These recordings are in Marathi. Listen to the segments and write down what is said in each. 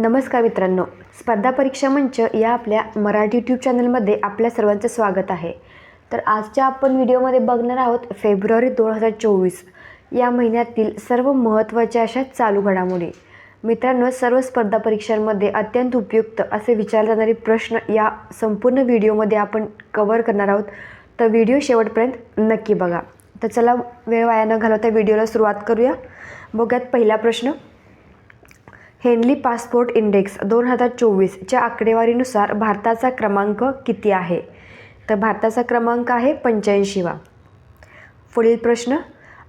नमस्कार मित्रांनो. स्पर्धा परीक्षा मंच या आपल्या मराठी यूट्यूब चॅनलमध्ये आपल्या सर्वांचं स्वागत आहे. तर आजच्या आपण व्हिडिओमध्ये बघणार आहोत फेब्रुवारी दोन हजार चोवीस. या महिन्यातील सर्व महत्त्वाच्या अशा चालू घडामोडी. मित्रांनो सर्व स्पर्धा परीक्षांमध्ये अत्यंत उपयुक्त असे विचारले जाणारे प्रश्न या संपूर्ण व्हिडिओमध्ये आपण कवर करणार आहोत. तर व्हिडिओ शेवटपर्यंत नक्की बघा. तर चला वेळ वाया न घालवता व्हिडिओला सुरुवात करूया. बघूयात पहिला प्रश्न. हेनली पासपोर्ट इंडेक्स दोन हजार चोवीसच्या आकडेवारीनुसार भारताचा क्रमांक किती आहे? तर भारताचा क्रमांक आहे पंच्याऐंशीवा पुढील प्रश्न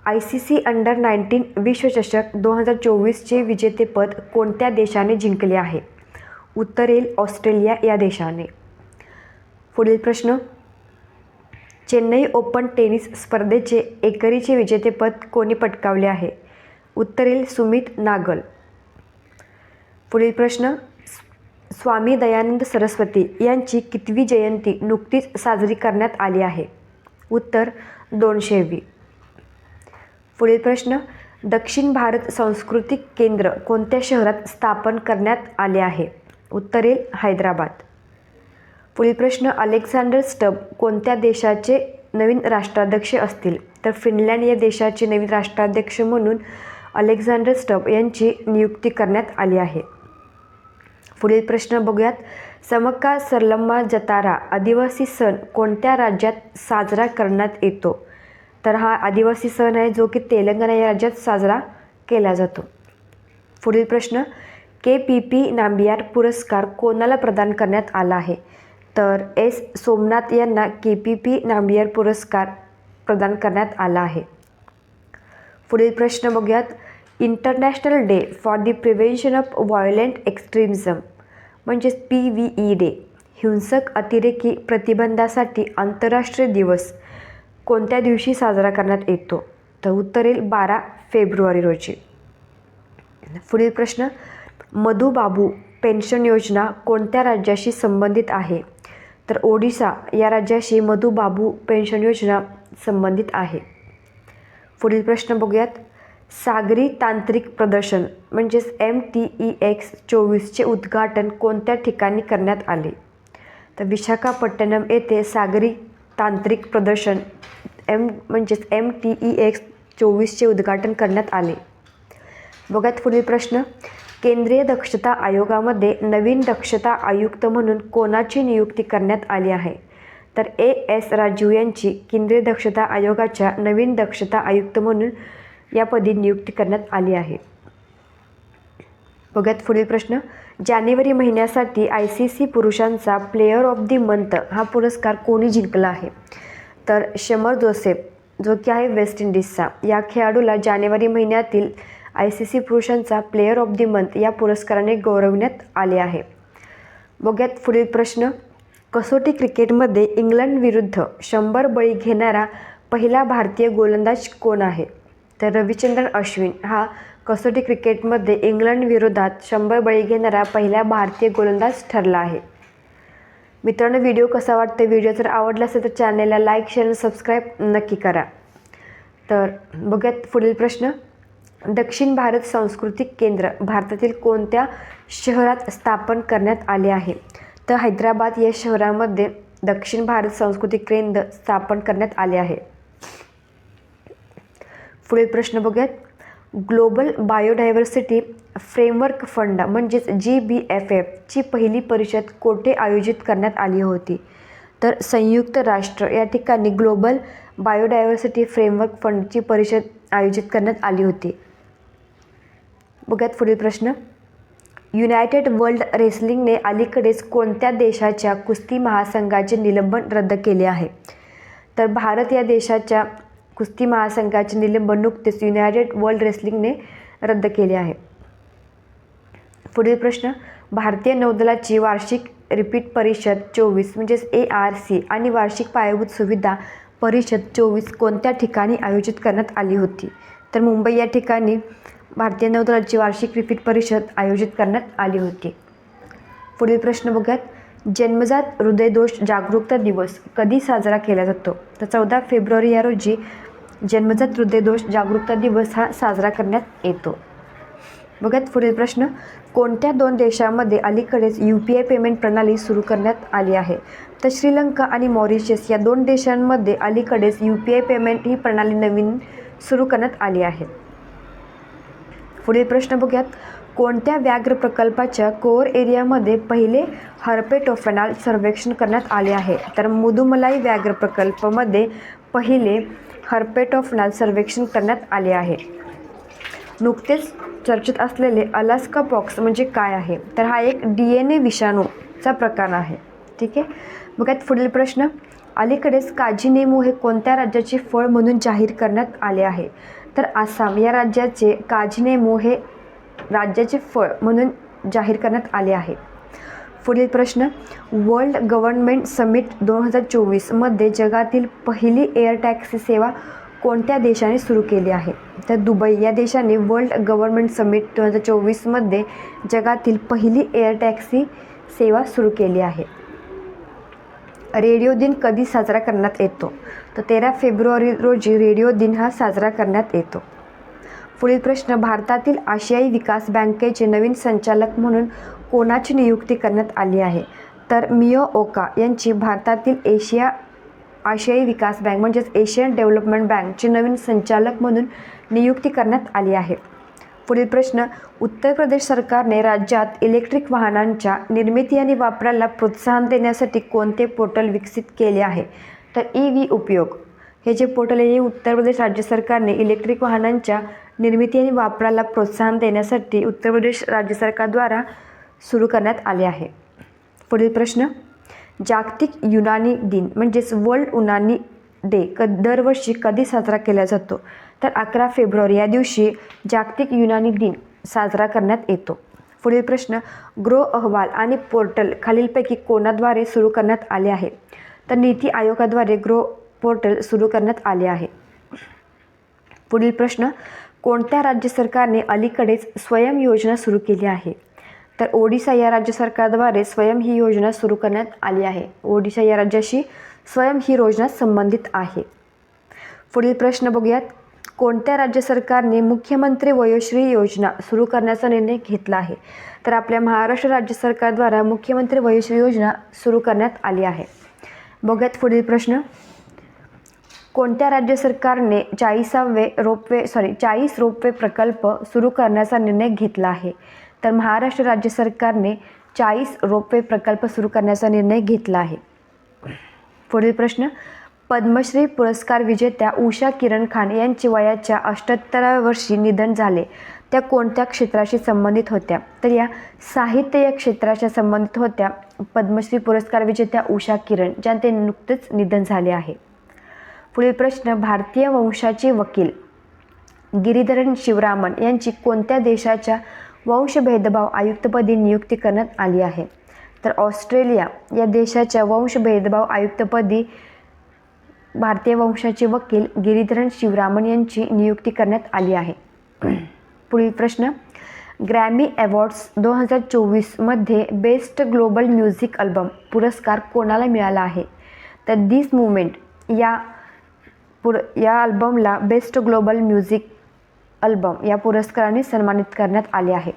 I C C under nineteen विश्वचषक दोन हजार चोवीसचे विजेतेपद कोणत्या देशाने जिंकले आहे? उत्तरेल ऑस्ट्रेलिया या देशाने. पुढील प्रश्न चेन्नई ओपन टेनिस स्पर्धेचे एकरीचे विजेतेपद कोणी पटकावले आहे? उत्तरेल सुमित नागल. पुढील प्रश्न स्वामी दयानंद सरस्वती यांची कितवी जयंती नुकतीच साजरी करण्यात आली आहे? उत्तर दोनशेवी पुढील प्रश्न दक्षिण भारत सांस्कृतिक केंद्र कोणत्या शहरात स्थापन करण्यात आले आहे? उत्तरेल हैदराबाद. पुढील प्रश्न अलेक्झांडर स्टब कोणत्या देशाचे नवीन राष्ट्राध्यक्ष असतील? तर फिनलँड या देशाचे नवीन राष्ट्राध्यक्ष म्हणून अलेक्झांडर स्टब यांची नियुक्ती करण्यात आली आहे. पुढील प्रश्न बघूयात. समक्का सरलम्मा जतारा आदिवासी सण कोणत्या राज्यात साजरा करण्यात येतो? तर हा आदिवासी सण आहे जो की तेलंगणा या राज्यात साजरा केला जातो. पुढील प्रश्न के पी पी नांबियार पुरस्कार कोणाला प्रदान करण्यात आला आहे? तर एस सोमनाथ यांना के पी पी नांबियार पुरस्कार प्रदान करण्यात आला आहे. पुढील प्रश्न बघूयात. International day for the prevention of violent extremism. म्हणजेच पी व्ही ई डे हिंसक अतिरेकी प्रतिबंधासाठी आंतरराष्ट्रीय दिवस कोणत्या दिवशी साजरा करण्यात येतो? तर उत्तरेल बारा फेब्रुवारी रोजी. पुढील प्रश्न मधुबाबू पेन्शन योजना कोणत्या राज्याशी संबंधित आहे? तर ओडिसा या राज्याशी मधुबाबू पेन्शन योजना संबंधित आहे. पुढील प्रश्न बघूयात. सागरी तांत्रिक प्रदर्शन म्हणजेच एम टी ई एक्स चोवीसचे उद्घाटन कोणत्या ठिकाणी करण्यात आले? तर विशाखापट्टणम येथे सागरी तांत्रिक प्रदर्शन एम म्हणजेच एम टी ई एक्स चोवीसचे उद्घाटन करण्यात आले. बघात पुढील प्रश्न. केंद्रीय दक्षता आयोगामध्ये नवीन दक्षता आयुक्त म्हणून कोणाची नियुक्ती करण्यात आली आहे? तर ए एस राजीव यांची केंद्रीय दक्षता आयोगाच्या नवीन दक्षता आयुक्त म्हणून यापदी नियुक्ती करण्यात आली आहे. बघत पुढील प्रश्न. जानेवारी महिन्यासाठी आय सी सी पुरुषांचा प्लेयर ऑफ दी मंथ हा पुरस्कार कोणी जिंकला आहे? तर शमर जोसेफ जो की आहे वेस्ट इंडिजचा या खेळाडूला जानेवारी महिन्यातील आय सी सी पुरुषांचा प्लेयर ऑफ दी मंथ या पुरस्काराने गौरवण्यात आले आहे. बघ्यात पुढील प्रश्न. कसोटी क्रिकेटमध्ये इंग्लंडविरुद्ध शंभर बळी घेणारा पहिला भारतीय गोलंदाज कोण आहे? तर रविचंद्रन अश्विन हा कसोटी क्रिकेटमध्ये इंग्लंड विरोधात शंभर बळी घेणारा पहिला भारतीय गोलंदाज ठरला आहे. मित्रांनो व्हिडिओ कसा वाटतो व्हिडिओ जर आवडला असेल तर चॅनलला लाईक शेअर आणि सबस्क्राईब नक्की करा. तर बघूयात पुढील प्रश्न. दक्षिण भारत सांस्कृतिक केंद्र भारतातील कोणत्या शहरात स्थापन करण्यात आले आहे? तर हैदराबाद या शहरामध्ये दक्षिण भारत सांस्कृतिक केंद्र स्थापन करण्यात आले आहे. पुढील प्रश्न बघूयात. ग्लोबल बायोडायव्हर्सिटी फ्रेमवर्क फंड म्हणजेच जी बी एफ एफची पहिली परिषद कोठे आयोजित करण्यात आली होती? तर संयुक्त राष्ट्र या ठिकाणी ग्लोबल बायोडायव्हर्सिटी फ्रेमवर्क फंडची परिषद आयोजित करण्यात आली होती. बघ्यात पुढील प्रश्न. युनायटेड वर्ल्ड रेसलिंगने अलीकडेच कोणत्या देशाच्या कुस्ती महासंघाचे निलंबन रद्द केले आहे? तर भारत या देशाच्या कुस्ती महासंघाचे निलंबन नुकतेच युनायटेड वर्ल्ड रेसलिंगने रद्द केले आहे. पुढील प्रश्न भारतीय नौदलाची वार्षिक रिपीट परिषद चोवीस म्हणजेच ए आर सी आणि वार्षिक पायाभूत सुविधा परिषद चोवीस कोणत्या ठिकाणी आयोजित करण्यात आली होती? तर मुंबई या ठिकाणी भारतीय नौदलाची वार्षिक रिपीट परिषद आयोजित करण्यात आली होती. पुढील प्रश्न बघूयात. जन्मजात हृदयदोष जागरूकता दिवस कधी साजरा केला जातो? तर चौदा फेब्रुवारी या रोजी जन्मजात हृदयदोष जागरूकता दिवस हा साजरा करण्यात येतो. बघत पुढील प्रश्न. कोणत्या दोन देशांमध्ये अलीकडेच यू पी आय पेमेंट प्रणाली सुरू करण्यात आली आहे? तर श्रीलंका आणि मॉरिशस या दोन देशांमध्ये अलीकडेच यू पी आय पेमेंट ही प्रणाली नवीन सुरू करण्यात आली आहे. पुढील प्रश्न बघूयात. कोणत्या व्याघ्र प्रकल्पाच्या कोर एरियामध्ये पहिले हर्पेटोफेनाल सर्वेक्षण करण्यात आले आहे? तर मुदुमलाई व्याघ्र प्रकल्पामध्ये पहिले हर्पेटोफेनाल सर्वेक्षण करण्यात आले आहे. नुकतेच चर्चेत असलेले अलास्का पॉक्स म्हणजे काय आहे? तर हा एक डी एन ए विषाणूचा प्रकार आहे. ठीक आहे? मग यात पुढील प्रश्न. अलीकडेच काजीनेमू हे कोणत्या राज्याचे फळ म्हणून जाहीर करण्यात आले आहे? तर आसाम या राज्याचे काजीनेमू हे राज्याचे फळ म्हणून जाहीर करण्यात आले आहे. पुढील प्रश्न. वर्ल्ड गव्हर्नमेंट समिट दोन हजार चोवीसमध्ये जगातील पहिली एअर टॅक्सी सेवा कोणत्या देशाने सुरू केली आहे? तर दुबई या देशाने वर्ल्ड गव्हर्नमेंट समिट दोन हजार चोवीसमध्ये जगातील पहिली एअर टॅक्सी सेवा सुरू केली आहे. रेडिओ दिन कधी साजरा करण्यात येतो? तर तेरा फेब्रुवारी रोजी रेडिओ दिन हा साजरा करण्यात येतो. पुढील प्रश्न भारतातील आशियाई विकास बँकेचे नवीन संचालक म्हणून कोणाची नियुक्ती करण्यात आली आहे? तर मियो ओका यांची भारतातील एशिया आशियाई विकास बँक म्हणजेच एशियन डेव्हलपमेंट बँकचे नवीन संचालक म्हणून नियुक्ती करण्यात आली आहे. पुढील प्रश्न उत्तर प्रदेश सरकारने राज्यात इलेक्ट्रिक वाहनांच्या निर्मिती आणि वापराला प्रोत्साहन देण्यासाठी कोणते पोर्टल विकसित केले आहे? तर ई व्ही उपयोग. हे जे पोर्टल आहे हे उत्तर प्रदेश राज्य सरकारने इलेक्ट्रिक वाहनांच्या निर्मिती आणि वापराला प्रोत्साहन देण्यासाठी उत्तर प्रदेश राज्य सरकारद्वारा सुरू करण्यात आले आहे. पुढील प्रश्न. जागतिक युनानी दिन म्हणजेच वर्ल्ड उनानी डे क दरवर्षी कधी साजरा केला जातो? तर अकरा फेब्रुवारी या दिवशी जागतिक युनानी दिन साजरा करण्यात येतो. पुढील प्रश्न. ग्रो अहवाल आणि पोर्टल खालीलपैकी कोणाद्वारे सुरू करण्यात आले आहे? तर नीती आयोगाद्वारे ग्रो पोर्टल सुरू करण्यात आले आहे. पुढील प्रश्न. कोणत्या राज्य सरकारने अलीकडेच स्वयं योजना सुरू केली आहे? तर ओडिशा या राज्य सरकारद्वारे स्वयं ही योजना सुरू करण्यात आली आहे. ओडिशा या राज्याशी स्वयं ही योजना संबंधित आहे. पुढील प्रश्न बघूयात. कोणत्या राज्य सरकारने मुख्यमंत्री वयोश्री योजना सुरू करण्याचा निर्णय घेतला आहे? तर आपल्या महाराष्ट्र राज्य सरकारद्वारा मुख्यमंत्री वयोश्री योजना सुरू करण्यात आली आहे. बघूयात पुढील प्रश्न. कोणत्या राज्य सरकारने चाळीसावे रोपवे सॉरी चाळीस रोपवे प्रकल्प सुरू करण्याचा निर्णय घेतला आहे? तर महाराष्ट्र राज्य सरकारने चाळीस रोपवे प्रकल्प सुरू करण्याचा निर्णय घेतला आहे. पुढील प्रश्न पद्मश्री पुरस्कार विजेत्या उषा किरण खान यांचे वयाच्या अठ्ठ्याहत्तराव्या वर्षी निधन झाले. त्या कोणत्या क्षेत्राशी संबंधित होत्या? तर या साहित्य या क्षेत्राच्या संबंधित होत्या पद्मश्री पुरस्कार विजेत्या उषा किरण ज्यांचे नुकतेच निधन झाले आहे. पुढील प्रश्न भारतीय वंशाचे वकील गिरीधरन शिवरामन यांची कोणत्या देशाच्या वंश भेदभाव आयुक्तपदी नियुक्ती करण्यात आली आहे. तर ऑस्ट्रेलिया या देशाच्या वंश भेदभाव आयुक्तपदी भारतीय वंशाचे वकील गिरीधरन शिवरामन यांची नियुक्ती करण्यात आली आहे. पुढील प्रश्न. ग्रॅमी अवॉर्ड्स दोन हजार चोवीसमध्ये बेस्ट ग्लोबल म्युझिक अल्बम पुरस्कार कोणाला मिळाला आहे? तर दिस मुवमेंट या पुर या अल्बमला बेस्ट ग्लोबल म्युझिक अल्बम या पुरस्काराने सन्मानित करण्यात आले आहे.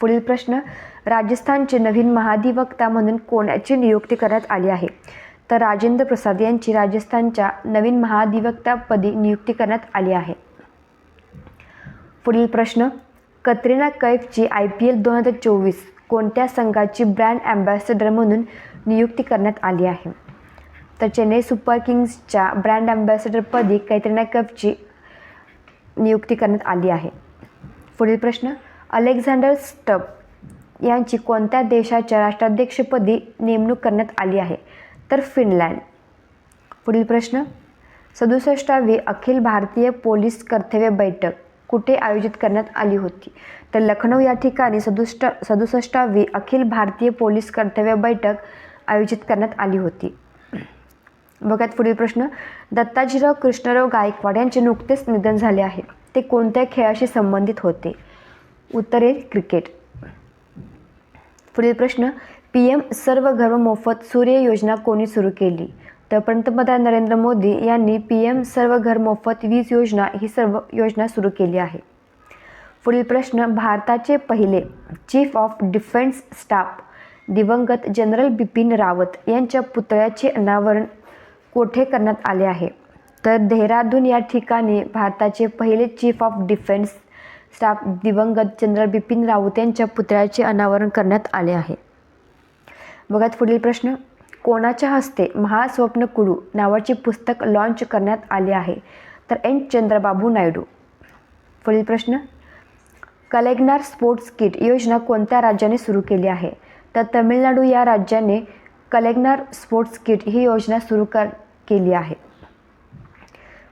पुढील प्रश्न राजस्थानचे नवीन महाधिवक्ता म्हणून कोणाची नियुक्ती करण्यात आली आहे? तर राजेंद्र प्रसाद यांची राजस्थानच्या नवीन महाधिवक्तापदी नियुक्ती करण्यात आली आहे. पुढील प्रश्न कतरिना कैफची आय पी एल दोन हजार चोवीस कोणत्या संघाची ब्रँड ॲम्बॅसेडर म्हणून नियुक्ती करण्यात आली आहे? तर चेन्नई सुपर किंग्सच्या ब्रँड ॲम्बॅसेडरपदी कैत्रिना कैफची नियुक्ती करण्यात आली आहे. पुढील प्रश्न अलेक्झांडर स्टब यांची कोणत्या देशाच्या राष्ट्राध्यक्षपदी नेमणूक करण्यात आली आहे? तर फिनलँड. पुढील प्रश्न सदुसष्टावी अखिल भारतीय पोलीस कर्तव्य बैठक कुठे आयोजित करण्यात आली होती? तर लखनौ या ठिकाणी सदुष्ट सदुसष्टावी अखिल भारतीय पोलीस कर्तव्य बैठक आयोजित करण्यात आली होती. बघात पुढील प्रश्न. दत्ताजीराव कृष्णराव गायकवाड यांचे नुकतेच निधन झाले आहे. ते कोणत्या खेळाशी संबंधित होते? उत्तर क्रिकेट. पुढील प्रश्न. पी एम सर्व घर मोफत सूर्य योजना कोणी सुरू केली? तर पंतप्रधान नरेंद्र मोदी यांनी पी एम सर्व घर मोफत वीज योजना ही सर्व योजना सुरू केली आहे. पुढील प्रश्न. भारताचे पहिले चीफ ऑफ डिफेन्स स्टाफ दिवंगत जनरल बिपिन रावत यांच्या पुतळ्याचे अनावरण कोठे करण्यात आले आहे? तर देहरादून या ठिकाणी भारताचे पहिले चीफ ऑफ डिफेन्स स्टाफ दिवंगत जनरल बिपिन रावत यांच्या पुतळ्याचे अनावरण करण्यात आले आहे. बघा पुढील प्रश्न. कोणाच्या हस्ते महास्वप्न कुडू नावाचे पुस्तक लॉन्च करण्यात आले आहे? तर एन. चंद्रबाबू नायडू. पुढील प्रश्न. कलेग्नार स्पोर्ट्स किट योजना कोणत्या राज्याने सुरू केली आहे? तर तमिळनाडू या राज्याने कलेग्नार स्पोर्ट्स किट ही योजना सुरू कर केली आहे.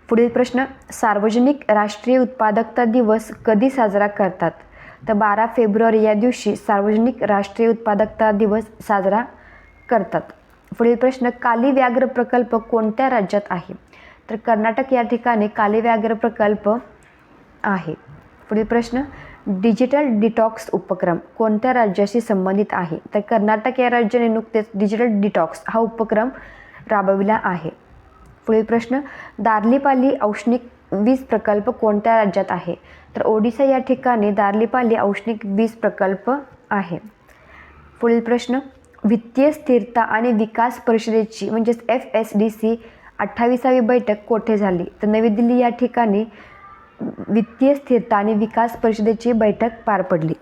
पुढील प्रश्न सार्वजनिक राष्ट्रीय उत्पादकता दिवस कधी साजरा करतात? तर बारा फेब्रुवारी या दिवशी सार्वजनिक राष्ट्रीय उत्पादकता दिवस साजरा करतात. पुढील प्रश्न काली व्याघ्र प्रकल्प कोणत्या राज्यात आहे? तर कर्नाटक या ठिकाणी काली व्याघ्र प्रकल्प आहे. पुढील प्रश्न डिजिटल डिटॉक्स उपक्रम कोणत्या राज्याशी संबंधित आहे? तर कर्नाटक या राज्याने नुकतेच डिजिटल डिटॉक्स हा उपक्रम राबविला आहे. पुढील प्रश्न दार्लीपाली औष्णिक वीज प्रकल्प कोणत्या राज्यात आहे? तर ओडिसा या ठिकाणी दार्लीपाली औष्णिक वीज प्रकल्प आहे. पुढील प्रश्न वित्तीय स्थिरता आणि विकास परिषदेची म्हणजेच एफ एस डी सी अठ्ठावीसावी बैठक कोठे झाली? तर नवी दिल्ली या ठिकाणी वित्तीय स्थिरता आणि विकास परिषदेची बैठक पार पडली.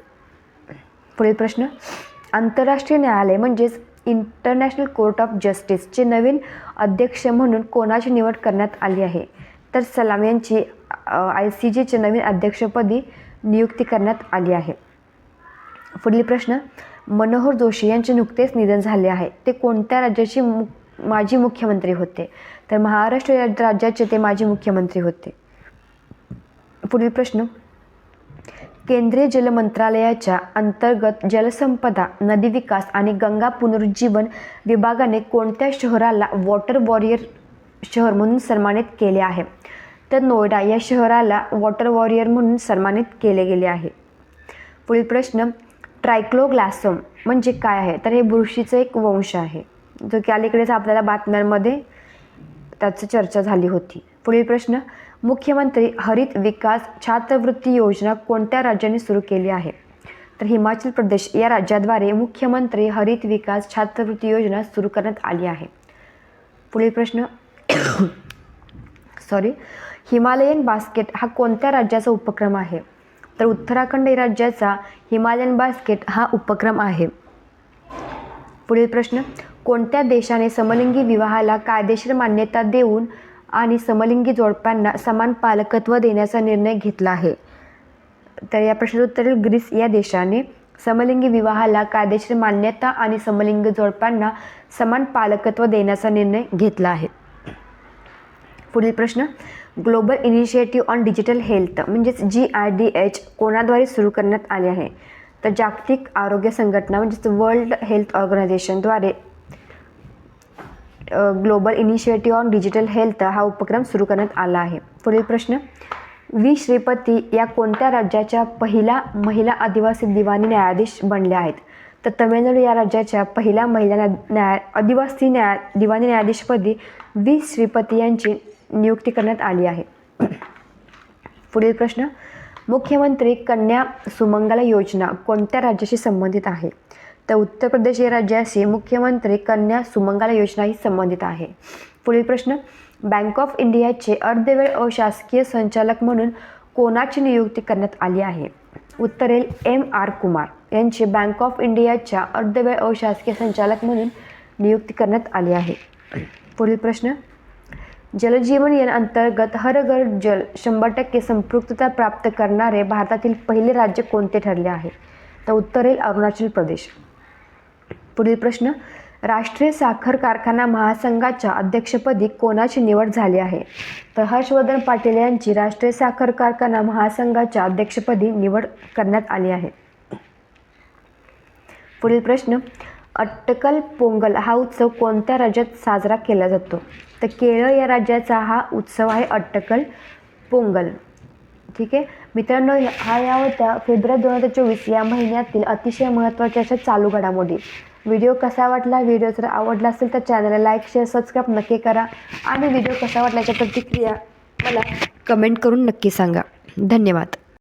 पुढील प्रश्न आंतरराष्ट्रीय न्यायालय म्हणजेच इंटरनॅशनल कोर्ट ऑफ जस्टिसचे नवीन अध्यक्ष म्हणून कोणाची निवड करण्यात आली आहे? तर सलाम यांची आय सी जीचे नवीन अध्यक्षपदी नियुक्ती करण्यात आली आहे. पुढील प्रश्न मनोहर जोशी यांचे नुकतेच निधन झाले आहे. ते कोणत्या राज्याचे मु माजी मुख्यमंत्री होते? तर महाराष्ट्र राज्याचे ते माजी मुख्यमंत्री होते. पुढील प्रश्न केंद्रीय जल मंत्रालयाच्या अंतर्गत जलसंपदा नदी विकास आणि गंगा पुनरुज्जीवन विभागाने कोणत्या शहराला वॉटर वॉरियर शहर म्हणून सन्मानित केले आहे? तर नोएडा या शहराला वॉटर वॉरियर म्हणून सन्मानित केले गेले आहे. पुढील प्रश्न ट्रायक्लोग्लासम म्हणजे काय आहे? तर हे बुरशीचं एक वंश आहे जो की अलीकडेच आपल्याला बातम्यांमध्ये त्याची चर्चा झाली होती. पुढील प्रश्न मुख्यमंत्री हरित विकास छात्रवृत्ती योजना कोणत्या राज्याने सुरू केली आहे? तर हिमाचल प्रदेश या राज्याद्वारे मुख्यमंत्री हरित विकास छात्रवृत्ती योजना सुरू करण्यात आली आहे. पुढील प्रश्न. सॉरी हिमालयन बास्केट हा कोणत्या राज्याचा उपक्रम आहे? तर उत्तराखंड या राज्याचा हिमालयन बास्केट हा उपक्रम आहे. पुढील प्रश्न. कोणत्या देशाने समलिंगी विवाहाला कायदेशीर मान्यता देऊन आणि समलिंगी जोडप्यांना समान पालकत्व देण्याचा निर्णय घेतला आहे. तर या प्रश्नाचं उत्तर ग्रीस या देशाने समलिंगी विवाहाला कायदेशीर मान्यता आणि समलिंगी जोडप्यांना समान पालकत्व देण्याचा निर्णय घेतला आहे. पुढील प्रश्न global initiative on digital health म्हणजेच जी आय डी एच कोणाद्वारे सुरू करण्यात आले आहे? तर जागतिक आरोग्य संघटना म्हणजेच world health ऑर्गनायझेशनद्वारे global initiative on digital health हा उपक्रम सुरू करण्यात आला आहे. पुढील प्रश्न व्ही. श्रीपती या कोणत्या राज्याच्या पहिला महिला आदिवासी दिवाणी न्यायाधीश बनल्या आहेत? तर तमिळनाडू या राज्याच्या पहिल्या महिला न्या न्याय आदिवासी न्याय दिवाणी न्यायाधीशपदी व्ही. श्रीपती यांची नियुक्ती करण्यात आली आहे. पुढील प्रश्न मुख्यमंत्री कन्या सुमंगला योजना कोणत्या राज्याशी संबंधित आहे? तर उत्तर प्रदेश या राज्याशी मुख्यमंत्री कन्या सुमंगला योजना ही संबंधित आहे. पुढील प्रश्न बँक ऑफ इंडियाचे अर्धवेळ अशासकीय संचालक म्हणून कोणाची नियुक्ती करण्यात आली आहे? उत्तरेल एम आर कुमार. यांची बँक ऑफ इंडियाच्या अर्धवेळ अशासकीय संचालक म्हणून नियुक्ती करण्यात आली आहे. पुढील प्रश्न जलजीवन या अंतर्गत हर घर जल शंभर टक्के संपृक्तता प्राप्त करणारे भारतातील पहिले राज्य कोणते ठरले आहे? तर उत्तरेल अरुणाचल प्रदेश. पुढील प्रश्न राष्ट्रीय साखर कारखाना महासंघाच्या अध्यक्षपदी कोणाची निवड झाली आहे? तर हर्षवर्धन पाटील यांची राष्ट्रीय साखर कारखाना महासंघाच्या अध्यक्षपदी निवड करण्यात आली आहे. पुढील प्रश्न अट्टकल पोंगल हा उत्सव कोणत्या राज्यात साजरा केला जातो? तर केरळ या राज्याचा हा उत्सव आहे अट्टकल पोंगल. ठीक आहे? मित्रांनो हा या होत्या फेब्रुवारी दोन हजार चोवीस या महिन्यातील अतिशय महत्त्वाच्या अशा चालू घडामोडी. व्हिडिओ कसा वाटला व्हिडिओ जर आवडला असेल तर चॅनलला लाईक शेअर सबस्क्राईब नक्की करा. आणि व्हिडिओ कसा वाटल्याच्या प्रतिक्रिया मला कमेंट करून नक्की सांगा. धन्यवाद.